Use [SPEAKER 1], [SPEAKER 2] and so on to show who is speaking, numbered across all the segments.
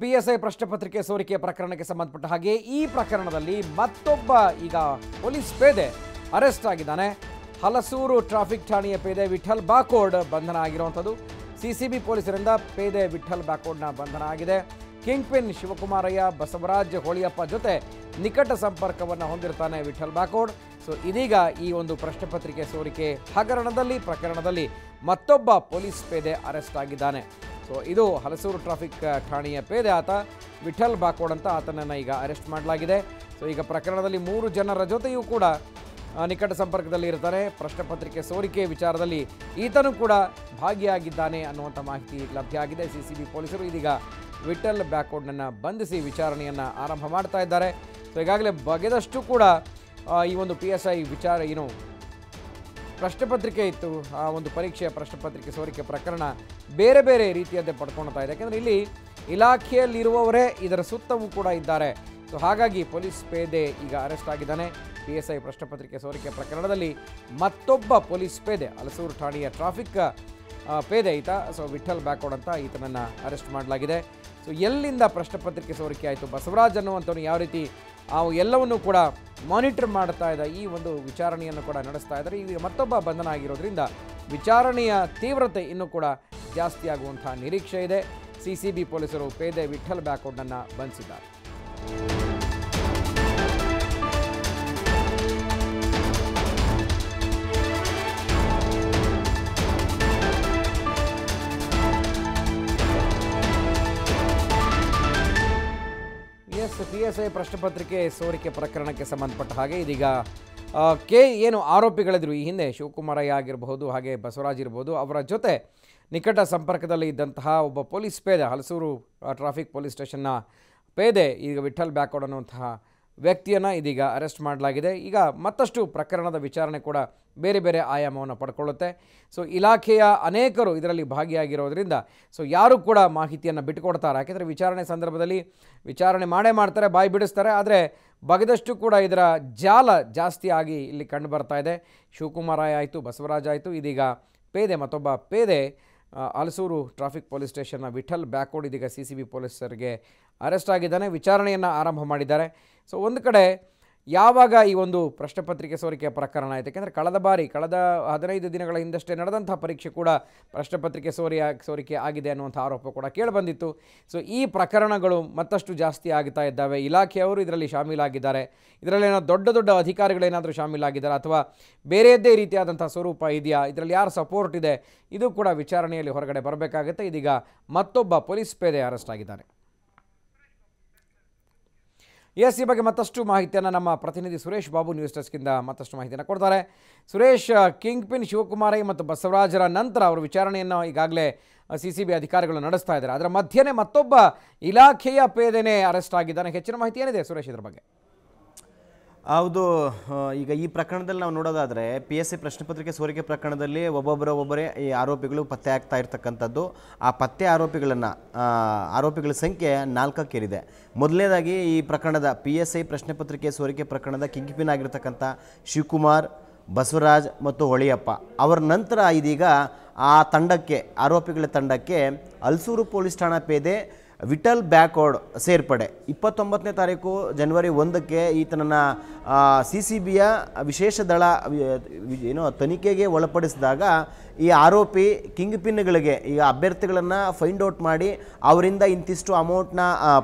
[SPEAKER 1] P S I ಪ್ರಶ್ನೆ ಪತ್ರಿಕೆ ಸೋರಿಕೆ ಪ್ರಕರಣಕ್ಕೆ ಸಂಬಂಧಪಟ್ಟ ಹಾಗೆ ಈ ಪ್ರಕರಣದಲ್ಲಿ ಮತ್ತೊಬ್ಬ ಈಗ ಪೊಲೀಸ್ ಪೇದೆ ಅರೆಸ್ಟ್ ಆಗಿದ್ದಾನೆ. ಹಲಸೂರು ಟ್ರಾಫಿಕ್ ಠಾಣೆಯ ಪೇದೆ ವಿಠಲ್ ಬಾಕೋಡ್ ಬಂಧನ ಆಗಿರುವಂಥದ್ದು. ಸಿಸಿಬಿ ಪೊಲೀಸರಿಂದ ಪೇದೆ ವಿಠಲ್ ಬಾಕೋಡ್ನ ಬಂಧನ ಆಗಿದೆ. ಕಿಂಗ್ ಪಿನ್ ಶಿವಕುಮಾರಯ್ಯ, ಬಸವರಾಜ್ ಹೋಳಿಯಪ್ಪ ಜೊತೆ ನಿಕಟ ಸಂಪರ್ಕವನ್ನು ಹೊಂದಿರ್ತಾನೆ ವಿಠಲ್ ಬಾಕೋಡ್. ಸೊ, ಇದೀಗ ಈ ಒಂದು ಪ್ರಶ್ನೆ ಪತ್ರಿಕೆ ಸೋರಿಕೆ ಹಗರಣದಲ್ಲಿ, ಪ್ರಕರಣದಲ್ಲಿ ಮತ್ತೊಬ್ಬ ಪೊಲೀಸ್ ಪೇದೆ ಅರೆಸ್ಟ್ ಆಗಿದ್ದಾನೆ. ಸೊ ಇದು ಹಲಸೂರು ಟ್ರಾಫಿಕ್ ಠಾಣೆಯ ಪೇದೆ ಆತ, ವಿಠಲ್ ಬಾಕೋಡ್ ಅಂತ ಆತನನ್ನು ಈಗ ಅರೆಸ್ಟ್ ಮಾಡಲಾಗಿದೆ. ಸೊ ಈಗ ಪ್ರಕರಣದಲ್ಲಿ ಮೂರು ಜನರ ಜೊತೆಯೂ ಕೂಡ ನಿಕಟ ಸಂಪರ್ಕದಲ್ಲಿ ಇರ್ತಾರೆ. ಪ್ರಶ್ನೆ ಪತ್ರಿಕೆ ಸೋರಿಕೆ ವಿಚಾರದಲ್ಲಿ ಈತನು ಕೂಡ ಭಾಗಿಯಾಗಿದ್ದಾನೆ ಅನ್ನುವಂಥ ಮಾಹಿತಿ ಲಭ್ಯ ಆಗಿದೆ. ಸಿ ಸಿ ಬಿ ಪೊಲೀಸರು ಇದೀಗ ವಿಠಲ್ ಬ್ಯಾಕೋಡ್ನನ್ನು ಬಂಧಿಸಿ ವಿಚಾರಣೆಯನ್ನು ಆರಂಭ ಮಾಡ್ತಾ ಇದ್ದಾರೆ. ಸೊ ಈಗಾಗಲೇ ಬಗೆದಷ್ಟು ಕೂಡ ಈ ಒಂದು ಪಿ ಎಸ್ ಐ ವಿಚಾರ ಏನು ಪ್ರಶ್ನೆ ಪತ್ರಿಕೆ ಇತ್ತು. ಆ ಒಂದು ಪರೀಕ್ಷೆಯ ಪ್ರಶ್ನೆ ಪತ್ರಿಕೆ ಸೋರಿಕೆ ಪ್ರಕರಣ ಬೇರೆ ಬೇರೆ ರೀತಿಯದ್ದೇ ಪಡ್ಕೊಳ್ತಾ ಇದೆ. ಯಾಕೆಂದರೆ ಇಲ್ಲಿ ಇಲಾಖೆಯಲ್ಲಿರುವವರೇ ಇದರ ಸುತ್ತವೂ ಕೂಡ ಇದ್ದಾರೆ. ಸೊ ಹಾಗಾಗಿ ಪೊಲೀಸ್ ಪೇದೆ ಈಗ ಅರೆಸ್ಟ್ ಆಗಿದ್ದಾನೆ. ಪಿ ಎಸ್ ಐ ಪ್ರಶ್ನೆ ಪತ್ರಿಕೆ ಸೋರಿಕೆ ಪ್ರಕರಣದಲ್ಲಿ ಮತ್ತೊಬ್ಬ ಪೊಲೀಸ್ ಪೇದೆ ಹಲಸೂರು ಠಾಣೆಯ ಟ್ರಾಫಿಕ್ ಪೇದೆ ಈತ. ಸೊ ವಿಠಲ್ ಬ್ಯಾಕೋಡ್ ಅಂತ ಈತನನ್ನು ಅರೆಸ್ಟ್ ಮಾಡಲಾಗಿದೆ. ಸೊ ಎಲ್ಲಿಂದ ಪ್ರಶ್ನೆ ಪತ್ರಿಕೆ ಸೋರಿಕೆ ಆಯಿತು? ಬಸವರಾಜ್ ಅನ್ನುವಂಥವನು ಯಾವ ರೀತಿ ಆ ಎಲ್ಲವನ್ನೂ ಕೂಡ ಮಾನಿಟರ್ ಮಾಡ್ತಾ ಇದ್ದ ಈ ಒಂದು ವಿಚಾರಣೆಯನ್ನು ಕೂಡ ನಡೆಸ್ತಾ ಇದ್ದಾರೆ. ಈಗ ಮತ್ತೊಬ್ಬ ಬಂಧನ ಆಗಿರೋದ್ರಿಂದ ವಿಚಾರಣೆಯ ತೀವ್ರತೆ ಇನ್ನೂ ಕೂಡ ಜಾಸ್ತಿ ಆಗುವಂತಹ ನಿರೀಕ್ಷೆ ಇದೆ. ಸಿ ಪೊಲೀಸರು ಪೇದೆ ವಿಠಲ್ ಬ್ಯಾಕೋಡ್ನನ್ನು ಬಂಧಿಸಿದ್ದಾರೆ. ಪಿ ಎಸ್ ಐ ಪ್ರಶ್ನೆ ಸೋರಿಕೆ ಪ್ರಕರಣಕ್ಕೆ ಸಂಬಂಧಪಟ್ಟ ಹಾಗೆ ಇದೀಗ ಕೆ ಏನು ಆರೋಪಿಗಳಿದ್ರು ಈ ಹಿಂದೆ, ಶಿವಕುಮಾರಯ್ಯ ಆಗಿರಬಹುದು, ಹಾಗೆ ಬಸವರಾಜ್ ಇರ್ಬೋದು, ಅವರ ಜೊತೆ ನಿಕಟ ಸಂಪರ್ಕದಲ್ಲಿ ಇದ್ದಂತಹ ಒಬ್ಬ ಪೊಲೀಸ್ ಪೇದೆ, ಹಲಸೂರು ಟ್ರಾಫಿಕ್ ಪೊಲೀಸ್ ಸ್ಟೇಷನ್ನ ಪೇದೆ, ಈಗ ವಿಠಲ್ ಬ್ಯಾಕೋಡ್ ಅನ್ನುವಂತಹ ವ್ಯಕ್ತಿಯನ್ನು ಇದೀಗ ಅರೆಸ್ಟ್ ಮಾಡಲಾಗಿದೆ. ಈಗ ಮತ್ತಷ್ಟು ಪ್ರಕರಣದ ವಿಚಾರಣೆ ಕೂಡ ಬೇರೆ ಬೇರೆ ಆಯಾಮವನ್ನು ಪಡ್ಕೊಳ್ಳುತ್ತೆ. ಸೊ, ಇಲಾಖೆಯ ಅನೇಕರು ಇದರಲ್ಲಿ ಭಾಗಿಯಾಗಿರೋದ್ರಿಂದ, ಸೊ, ಯಾರು ಕೂಡ ಮಾಹಿತಿಯನ್ನು ಬಿಟ್ಟುಕೊಡ್ತಾರೆ. ಯಾಕೆಂದರೆ ವಿಚಾರಣೆ ಸಂದರ್ಭದಲ್ಲಿ ವಿಚಾರಣೆ ಮಾಡೇ ಮಾಡ್ತಾರೆ, ಬಾಯಿ ಬಿಡಿಸ್ತಾರೆ. ಆದರೆ ಬಗೆದಷ್ಟು ಕೂಡ ಇದರ ಜಾಲ ಜಾಸ್ತಿ ಆಗಿ ಇಲ್ಲಿ ಕಂಡು ಬರ್ತಾ ಇದೆ. ಶಿವಕುಮಾರಾಯ ಆಯಿತು, ಬಸವರಾಜ್ ಆಯಿತು, ಇದೀಗ ಪೇದೆ, ಮತ್ತೊಬ್ಬ ಪೇದೆ ಹಲಸೂರು ಟ್ರಾಫಿಕ್ ಪೊಲೀಸ್ ಸ್ಟೇಷನ್ನ ವಿಠಲ್ ಬ್ಯಾಕೋಡ್ ಇದೀಗ ಸಿ ಸಿ ಬಿ ಪೊಲೀಸರಿಗೆ ಅರೆಸ್ಟ್ ಆಗಿದ್ದಾನೆ. ವಿಚಾರಣೆಯನ್ನು ಆರಂಭ ಮಾಡಿದ್ದಾರೆ. ಸೊ ಒಂದು ಕಡೆ ಯಾವಾಗ ಈ ಒಂದು ಪ್ರಶ್ನೆ ಪತ್ರಿಕೆ ಸೋರಿಕೆಯ ಪ್ರಕರಣ ಆಯಿತು? ಯಾಕೆಂದರೆ ಕಳೆದ ಬಾರಿ, ಕಳೆದ ಹದಿನೈದು ದಿನಗಳ ಹಿಂದಷ್ಟೇ ನಡೆದಂಥ ಪರೀಕ್ಷೆ ಕೂಡ ಪ್ರಶ್ನೆ ಪತ್ರಿಕೆ ಸೋರಿಯ, ಸೋರಿಕೆ ಆಗಿದೆ ಅನ್ನುವಂಥ ಆರೋಪ ಕೂಡ ಕೇಳಿಬಂದಿತ್ತು. ಸೊ ಈ ಪ್ರಕರಣಗಳು ಮತ್ತಷ್ಟು ಜಾಸ್ತಿ ಆಗ್ತಾ ಇದ್ದಾವೆ. ಇಲಾಖೆಯವರು ಇದರಲ್ಲಿ ಶಾಮೀಲಾಗಿದ್ದಾರೆ. ಇದರಲ್ಲಿ ಏನೋ ದೊಡ್ಡ ದೊಡ್ಡ ಅಧಿಕಾರಿಗಳೇನಾದರೂ ಶಾಮೀಲಾಗಿದ್ದಾರೆ ಅಥವಾ ಬೇರೆಯದ್ದೇ ರೀತಿಯಾದಂಥ ಸ್ವರೂಪ ಇದೆಯಾ? ಇದರಲ್ಲಿ ಯಾರು ಸಪೋರ್ಟ್ ಇದೆ? ಇದು ಕೂಡ ವಿಚಾರಣೆಯಲ್ಲಿ ಹೊರಗಡೆ ಬರಬೇಕಾಗುತ್ತೆ. ಇದೀಗ ಮತ್ತೊಬ್ಬ ಪೊಲೀಸ್ ಪೇದೆ ಅರೆಸ್ಟ್ ಆಗಿದ್ದಾನೆ ಎಸ್ ಈ ಬಗ್ಗೆ ಮತ್ತಷ್ಟು ಮಾಹಿತಿಯನ್ನು ನಮ್ಮ ಪ್ರತಿನಿಧಿ ಸುರೇಶ್ ಬಾಬು ನ್ಯೂಸ್ ಡೆಸ್ಕಿಂದ ಮತ್ತಷ್ಟು ಮಾಹಿತಿಯನ್ನು ಕೊಡ್ತಾರೆ. ಸುರೇಶ್ ಕಿಂಗ್ ಪಿನ್ ಶಿವಕುಮಾರಯ್ಯ ಮತ್ತು ಬಸವರಾಜರ ನಂತರ ಅವರ ವಿಚಾರಣೆಯನ್ನು ಈಗಾಗಲೇ ಸಿ ಸಿ ಬಿ ಅಧಿಕಾರಿಗಳು ನಡೆಸ್ತಾ ಇದ್ದಾರೆ. ಅದರ ಮಧ್ಯೆನೇ ಮತ್ತೊಬ್ಬ ಇಲಾಖೆಯ ಪೇದೆನೇ ಅರೆಸ್ಟ್ ಆಗಿದ್ದಾನೆ. ಹೆಚ್ಚಿನ ಮಾಹಿತಿ ಏನಿದೆ ಸುರೇಶ್ ಇದರ ಬಗ್ಗೆ?
[SPEAKER 2] ಹೌದು ಈಗ ಈ ಪ್ರಕರಣದಲ್ಲಿ ನಾವು ನೋಡೋದಾದರೆ ಪಿ ಎಸ್ ಸಿ ಪ್ರಶ್ನೆ ಪತ್ರಿಕೆ ಸೋರಿಕೆ ಪ್ರಕರಣದಲ್ಲಿ ಒಬ್ಬೊಬ್ಬರ ಒಬ್ಬರೇ ಈ ಆರೋಪಿಗಳು ಪತ್ತೆ ಆಗ್ತಾ ಇರ್ತಕ್ಕಂಥದ್ದು. ಆ ಪತ್ತೆ ಆರೋಪಿಗಳನ್ನು ಆರೋಪಿಗಳ ಸಂಖ್ಯೆ ನಾಲ್ಕಕ್ಕೇರಿದೆ. ಮೊದಲನೇದಾಗಿ ಈ ಪ್ರಕರಣದ ಪಿ ಎಸ್ ಐ ಪ್ರಶ್ನೆ ಪತ್ರಿಕೆ ಸೋರಿಕೆ ಪ್ರಕರಣದ ಕಿಂಗ್ಪಿನ್ ಆಗಿರ್ತಕ್ಕಂಥ ಶಿವಕುಮಾರ್, ಬಸವರಾಜ್ ಮತ್ತು ಹೊಳಿಯಪ್ಪ. ಅವರ ನಂತರ ಇದೀಗ ಆ ತಂಡಕ್ಕೆ, ಆರೋಪಿಗಳ ತಂಡಕ್ಕೆ ಅಲ್ಸೂರು ಪೊಲೀಸ್ ಠಾಣಾ ಪೇದೆ ವಿಠಲ್ ಬ್ಯಾಕೋಡ್ ಸೇರ್ಪಡೆ. ಇಪ್ಪತ್ತೊಂಬತ್ತನೇ ತಾರೀಕು ಜನವರಿ ಒಂದಕ್ಕೆ ಈತನನ್ನು ಸಿ ಸಿ ಬಿಯ ವಿಶೇಷ ದಳ ಏನು ತನಿಖೆಗೆ ಒಳಪಡಿಸಿದಾಗ ಈ ಆರೋಪಿ ಕಿಂಗ್ ಪಿನ್ಗಳಿಗೆ ಈಗ ಅಭ್ಯರ್ಥಿಗಳನ್ನು ಫೈಂಡ್ ಔಟ್ ಮಾಡಿ ಅವರಿಂದ ಇಂತಿಷ್ಟು ಅಮೌಂಟ್ನ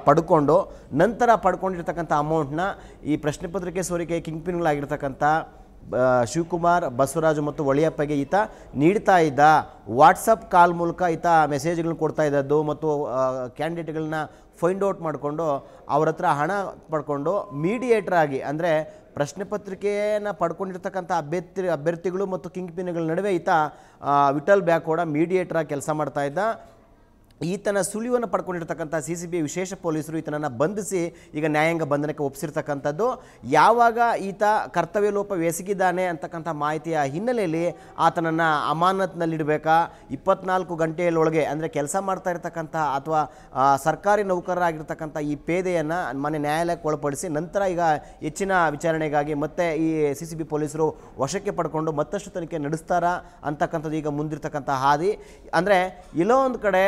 [SPEAKER 2] ಪಡ್ಕೊಂಡು, ನಂತರ ಪಡ್ಕೊಂಡಿರ್ತಕ್ಕಂಥ ಅಮೌಂಟ್ನ ಈ ಪ್ರಶ್ನೆ ಪತ್ರಿಕೆ ಸೋರಿಕೆ ಕಿಂಗ್ ಪಿನ್ಗಳಾಗಿರ್ತಕ್ಕಂಥ ಶಿವಕುಮಾರ್, ಬಸವರಾಜು ಮತ್ತು ಒಳಿಯಪ್ಪಗೆ ಈತ ನೀಡ್ತಾ ಇದ್ದ ವಾಟ್ಸಪ್ ಕಾಲ್ ಮೂಲಕ ಈತ ಮೆಸೇಜ್ಗಳನ್ನ ಕೊಡ್ತಾ ಇದ್ದದ್ದು ಮತ್ತು ಕ್ಯಾಂಡಿಡೇಟ್ಗಳನ್ನ ಫೈಂಡ್ ಔಟ್ ಮಾಡಿಕೊಂಡು ಅವ್ರ ಹತ್ರ ಹಣ ಪಡ್ಕೊಂಡು ಮೀಡಿಯೇಟರ್ ಆಗಿ, ಅಂದರೆ ಪ್ರಶ್ನೆ ಪತ್ರಿಕೆಯನ್ನು ಪಡ್ಕೊಂಡಿರ್ತಕ್ಕಂಥ ಅಭ್ಯರ್ಥಿ, ಅಭ್ಯರ್ಥಿಗಳು ಮತ್ತು ಕಿಂಗ್ ಪಿನ್ಗಳ ನಡುವೆ ಈತ ವಿಠಲ್ ಬ್ಯಾಕೋಡ ಮೀಡಿಯೇಟರಾಗಿ ಕೆಲಸ ಮಾಡ್ತಾ ಇದ್ದ. ಈತನ ಸುಳಿವನ್ನು ಪಡ್ಕೊಂಡಿರ್ತಕ್ಕಂಥ ಸಿ ಸಿ ಬಿ ವಿಶೇಷ ಪೊಲೀಸರು ಈತನನ್ನು ಬಂಧಿಸಿ ಈಗ ನ್ಯಾಯಾಂಗ ಬಂಧನಕ್ಕೆ ಒಪ್ಪಿಸಿರ್ತಕ್ಕಂಥದ್ದು ಯಾವಾಗ ಈತ ಕರ್ತವ್ಯ ಲೋಪ ಎಸಗಿದ್ದಾನೆ ಅಂತಕ್ಕಂಥ ಮಾಹಿತಿಯ ಹಿನ್ನೆಲೆಯಲ್ಲಿ ಆತನನ್ನು ಅಮಾನತ್ನಲ್ಲಿಡಬೇಕಾ? ಇಪ್ಪತ್ನಾಲ್ಕು ಗಂಟೆಯೊಳಗೆ ಅಂದರೆ ಕೆಲಸ ಮಾಡ್ತಾ ಇರ್ತಕ್ಕಂಥ ಅಥವಾ ಸರ್ಕಾರಿ ನೌಕರರಾಗಿರ್ತಕ್ಕಂಥ ಈ ಪೇದೆಯನ್ನು ಮನೆ ನ್ಯಾಯಾಲಯಕ್ಕೆ ಒಳಪಡಿಸಿ ನಂತರ ಈಗ ಹೆಚ್ಚಿನ ವಿಚಾರಣೆಗಾಗಿ ಮತ್ತೆ ಈ ಸಿ ಸಿ ಬಿ ಪೊಲೀಸರು ವಶಕ್ಕೆ ಪಡ್ಕೊಂಡು ಮತ್ತಷ್ಟು ತನಿಖೆ ನಡೆಸ್ತಾರಾ ಅಂತಕ್ಕಂಥದ್ದು ಈಗ ಮುಂದಿರ್ತಕ್ಕಂಥ ಹಾದಿ. ಅಂದರೆ ಎಲ್ಲೋ ಒಂದು ಕಡೆ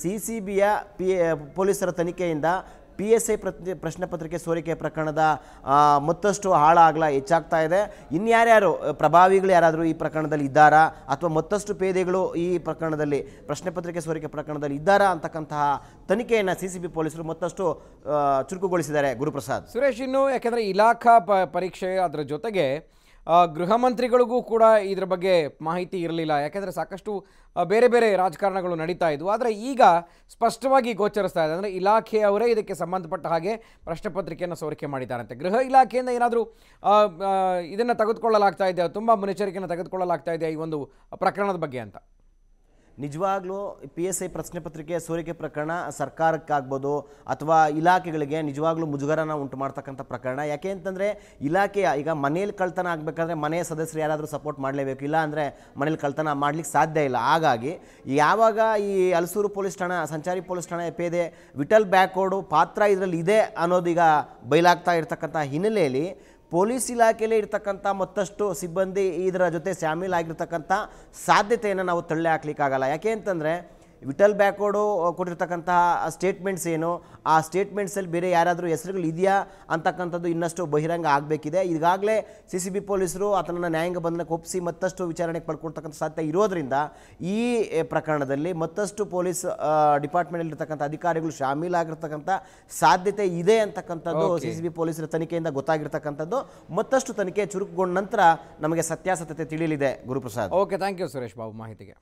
[SPEAKER 2] ಸಿ ಸಿ ಬಿಯ ಪಿ ಪೊಲೀಸರ ತನಿಖೆಯಿಂದ ಪಿ ಎಸ್ ಐ ಪ್ರಶ್ನೆ ಪತ್ರಿಕೆ ಸೋರಿಕೆ ಪ್ರಕರಣದ ಮತ್ತಷ್ಟು ಹಾಳಾಗಲ, ಹೆಚ್ಚಾಗ್ತಾ ಇದೆ. ಇನ್ಯಾರ್ಯಾರು, ಪ್ರಭಾವಿಗಳು ಯಾರಾದರೂ ಈ ಪ್ರಕರಣದಲ್ಲಿ ಇದ್ದಾರಾ? ಅಥವಾ ಮತ್ತಷ್ಟು ಪೇದೆಗಳು ಈ ಪ್ರಕರಣದಲ್ಲಿ, ಪ್ರಶ್ನೆ ಪತ್ರಿಕೆ ಸೋರಿಕೆ ಪ್ರಕರಣದಲ್ಲಿ ಇದ್ದಾರಾ ಅಂತಕ್ಕಂತಹ ತನಿಖೆಯನ್ನು ಸಿ ಸಿ ಬಿ ಪೊಲೀಸರು ಮತ್ತಷ್ಟು ಚುರುಕುಗೊಳಿಸಿದ್ದಾರೆ ಗುರುಪ್ರಸಾದ್.
[SPEAKER 1] ಸುರೇಶ್, ಇನ್ನು ಯಾಕೆಂದರೆ ಇಲಾಖಾ ಪರೀಕ್ಷೆ ಅದರ ಜೊತೆಗೆ ಗೃಹ ಮಂತ್ರಿಗಳಿಗೂ ಕೂಡ ಇದರ ಬಗ್ಗೆ ಮಾಹಿತಿ ಇರಲಿಲ್ಲ. ಯಾಕೆಂದರೆ ಸಾಕಷ್ಟು ಬೇರೆ ಬೇರೆ ರಾಜಕಾರಣಗಳು ನಡೀತಾ ಇದ್ವು. ಆದರೆ ಈಗ ಸ್ಪಷ್ಟವಾಗಿ ಗೋಚರಿಸ್ತಾ ಇದೆ. ಅಂದರೆ ಇಲಾಖೆಯವರೇ ಇದಕ್ಕೆ ಸಂಬಂಧಪಟ್ಟ ಹಾಗೆ ಪ್ರಶ್ನೆ ಪತ್ರಿಕೆಯನ್ನು ಸೋರಿಕೆ ಮಾಡಿದ್ದಾರಂತೆ. ಗೃಹ ಇಲಾಖೆಯಿಂದ ಏನಾದರೂ ಇದನ್ನು ತೆಗೆದುಕೊಳ್ಳಲಾಗ್ತಾ ಇದೆ ತುಂಬ ಮುನ್ನೆಚ್ಚರಿಕೆಯನ್ನು ತೆಗೆದುಕೊಳ್ಳಲಾಗ್ತಾ ಇದೆ ಈ ಒಂದು ಪ್ರಕರಣದ ಬಗ್ಗೆ ಅಂತ?
[SPEAKER 2] ನಿಜವಾಗ್ಲೂ ಪಿ ಎಸ್ ಐ ಪ್ರಶ್ನೆ ಪತ್ರಿಕೆ ಸೋರಿಕೆ ಪ್ರಕರಣ ಸರ್ಕಾರಕ್ಕಾಗ್ಬೋದು ಅಥವಾ ಇಲಾಖೆಗಳಿಗೆ ನಿಜವಾಗ್ಲೂ ಮುಜುಗರನ ಉಂಟು ಮಾಡ್ತಕ್ಕಂಥ ಪ್ರಕರಣ. ಯಾಕೆ ಅಂತಂದರೆ ಇಲಾಖೆಯ, ಈಗ ಮನೇಲಿ ಕಳ್ತನ ಆಗಬೇಕಾದ್ರೆ ಮನೆಯ ಸದಸ್ಯರು ಯಾರಾದರೂ ಸಪೋರ್ಟ್ ಮಾಡಲೇಬೇಕು. ಇಲ್ಲ ಅಂದರೆ ಮನೇಲಿ ಕಳ್ತನ ಮಾಡ್ಲಿಕ್ಕೆ ಸಾಧ್ಯ ಇಲ್ಲ. ಹಾಗಾಗಿ ಯಾವಾಗ ಈ ಹಲಸೂರು ಪೊಲೀಸ್ ಠಾಣಾ, ಸಂಚಾರಿ ಪೊಲೀಸ್ ಠಾಣೆ ಪೇದೆ ವಿಠಲ್ ಬ್ಯಾಕೋಡು ಪಾತ್ರ ಇದರಲ್ಲಿ ಇದೆ ಅನ್ನೋದು ಈಗ ಬಯಲಾಗ್ತಾ ಇರ್ತಕ್ಕಂಥ ಹಿನ್ನೆಲೆಯಲ್ಲಿ ಪೊಲೀಸ್ ಇಲಾಖೆಯಲ್ಲೇ ಇರ್ತಕ್ಕಂಥ ಮತ್ತಷ್ಟು ಸಿಬ್ಬಂದಿ ಇದರ ಜೊತೆ ಶಾಮೀಲಾಗಿರ್ತಕ್ಕಂಥ ಸಾಧ್ಯತೆಯನ್ನು ನಾವು ತಳ್ಳಿ ಹಾಕ್ಲಿಕ್ಕಾಗಲ್ಲ. ಯಾಕೆ ಅಂತಂದರೆ ವಿಠಲ್ ಬ್ಯಾಕೋಡು ಕೊಟ್ಟಿರ್ತಕ್ಕಂತಹ ಸ್ಟೇಟ್ಮೆಂಟ್ಸ್ ಏನು? ಆ ಸ್ಟೇಟ್ಮೆಂಟ್ಸಲ್ಲಿ ಬೇರೆ ಯಾರಾದರೂ ಹೆಸರುಗಳು ಇದೆಯಾ ಅಂತಕ್ಕಂಥದ್ದು ಇನ್ನಷ್ಟು ಬಹಿರಂಗ ಆಗಬೇಕಿದೆ. ಈಗಾಗಲೇ ಸಿ ಸಿ ಬಿ ಪೊಲೀಸರು ಆತನನ್ನು ನ್ಯಾಯಾಂಗ ಬಂಧನಕ್ಕೆ ಒಪ್ಪಿಸಿ ಮತ್ತಷ್ಟು ವಿಚಾರಣೆಗೆ ಪಡ್ಕೊಳ್ತಕ್ಕಂಥ ಸಾಧ್ಯತೆ ಇರೋದರಿಂದ ಈ ಪ್ರಕರಣದಲ್ಲಿ ಮತ್ತಷ್ಟು ಪೊಲೀಸ್ ಡಿಪಾರ್ಟ್ಮೆಂಟಲ್ಲಿರ್ತಕ್ಕಂಥ ಅಧಿಕಾರಿಗಳು ಶಾಮೀಲಾಗಿರ್ತಕ್ಕಂಥ ಸಾಧ್ಯತೆ ಇದೆ ಅಂತಕ್ಕಂಥದ್ದು ಸಿ ಸಿ ಬಿ ಪೊಲೀಸರ ತನಿಖೆಯಿಂದ ಗೊತ್ತಾಗಿರ್ತಕ್ಕಂಥದ್ದು. ಮತ್ತಷ್ಟು ತನಿಖೆ ಚುರುಕುಗೊಂಡ ನಂತರ ನಮಗೆ ಸತ್ಯಾಸತ್ಯತೆ ತಿಳಿಯಲಿದೆ. Guruprasad.
[SPEAKER 1] Okay thank you Suresh Babu ಮಾಹಿತಿಗೆ.